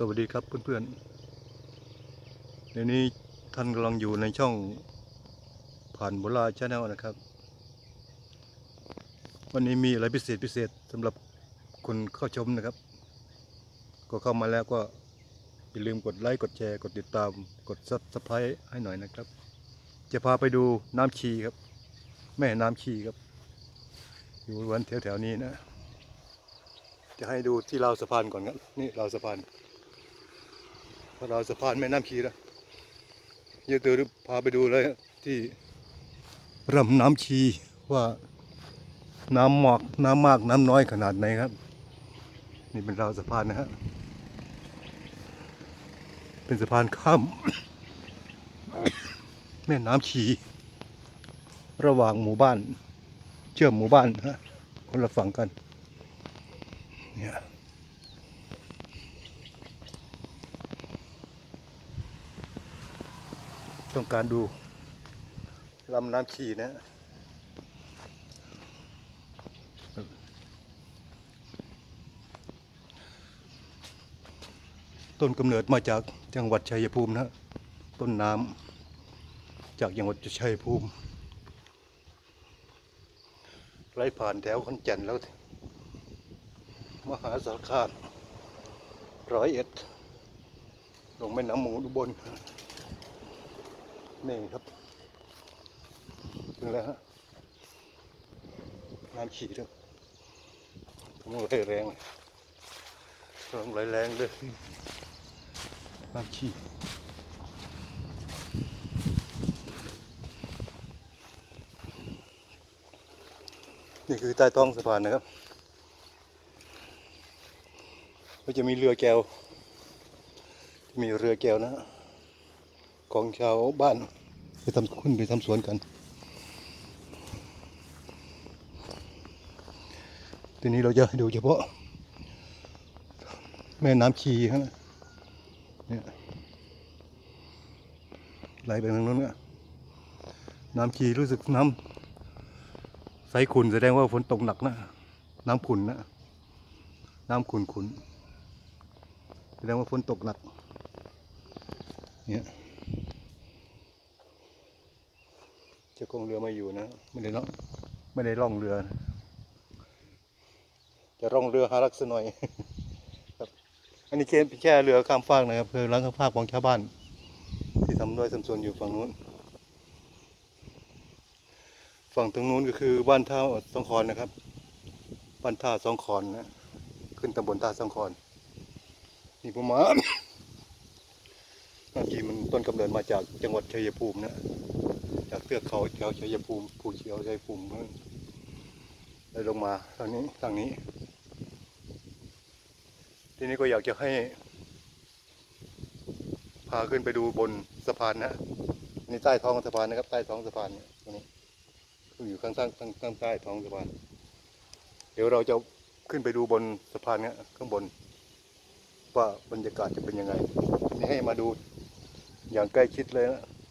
สวัสดีครับเพื่อนๆในนี้ท่านกำลังอยู่ในช่องผ่านโบราชแนลนะครับ วันนี้มีอะไรพิเศษพิเศษสำหรับคนเข้าชมนะครับ ก็เข้ามาแล้วก็อย่าลืมกดไลค์กดแชร์ กดติดตามกดซับสไครต์ให้หน่อยนะครับ จะพาไปดูน้ำชีครับ แม่น้ำชีครับ อยู่วันแถวๆนี้นะจะให้ดูที่ราวสะพานก่อนครับนี่ราวสะพาน ราวสะพานแม่น้ำชีนะเยอะเตอร์พาไปดูเลยที่รำน้ำชีว่าน้ำหมอกน้ำมากน้ำน้อยขนาดไหนครับ นี่เป็นราวสะพานนะฮะเป็นสะพานข้ามแม่น้ำชีระหว่างหมู่บ้าน เชื่อมหมู่บ้านนะฮะคนละฝั่งกันเนี่ย ต้องการดูลำน้ำชีนะต้นกำเนิดมาจากจังหวัดชัยภูมินะ ต้นน้ำจากจังหวัดชัยภูมิไหลผ่านแถวขอนแก่นแล้ว มหาสารคามร้อยเอ็ด ลงแม่น้ำมูลอุบล นี่ครับ ถึงแล้วฮะน้ำฉีดแล้วต้องไหลแรงต้องไหลแรงเลยน้ำฉีดนี่คือใต้ท้องสะพานนะครับ ก็จะมีเรือแก้ว มีเรือแก้วนะ ของชาวบ้าน ไปทำขึ้นไปทำสวนกัน ทีนี้เราจะดูเฉพาะ แม่น้ำชีฮะเนี่ยไหลไปทางนู้นก็น้ำชีรู้สึกน้ำใสขุ่นแสดงว่าฝนตกหนักนะ น้ำขุ่นนะ น้ำขุ่นขุ่นแสดงว่าฝนตกหนักเนี่ยเจ้าของเรือมาอยู่นะไม่ได้ล่องไม่ได้ล่องเรือนะจะร่องเรือหารักษหน่อยครับอันนี้แค่แค่เรือข้ามฟากนะครับคือล้างข้ามฟากของชาวบ้าน ที่ทำด้วยทำส่วนอยู่ฝั่งนู้น ฝั่งตรงนู้นก็คือบ้านท่าสองคอนนะครับบ้านท่าสองคอนนะขึ้นตำบลท่าสองคอนนี่ประมาณน้ำจีมันต้นกำเนิดมาจากจังหวัดชัยภูมินะ จากเทือกเขาแถวชัยภูมิภูเขียวชัยภูมิแล้วลงมาทางนี้ทางนี้ ทีนี้ก็อยากจะให้ พาขึ้นไปดูบนสะพานนะนี่ใต้ท้องสะพานนะครับ ใต้ท้องสะพานนี่ยตรงนี้อยู่ข้างๆข้างข้างใต้ท้องสะพาน เดี๋ยวเราจะขึ้นไปดูบนสะพานเนี้ยข้างบน ว่าบรรยากาศจะเป็นยังไงนี่ให้มาดูอย่างใกล้ชิดเลยนะ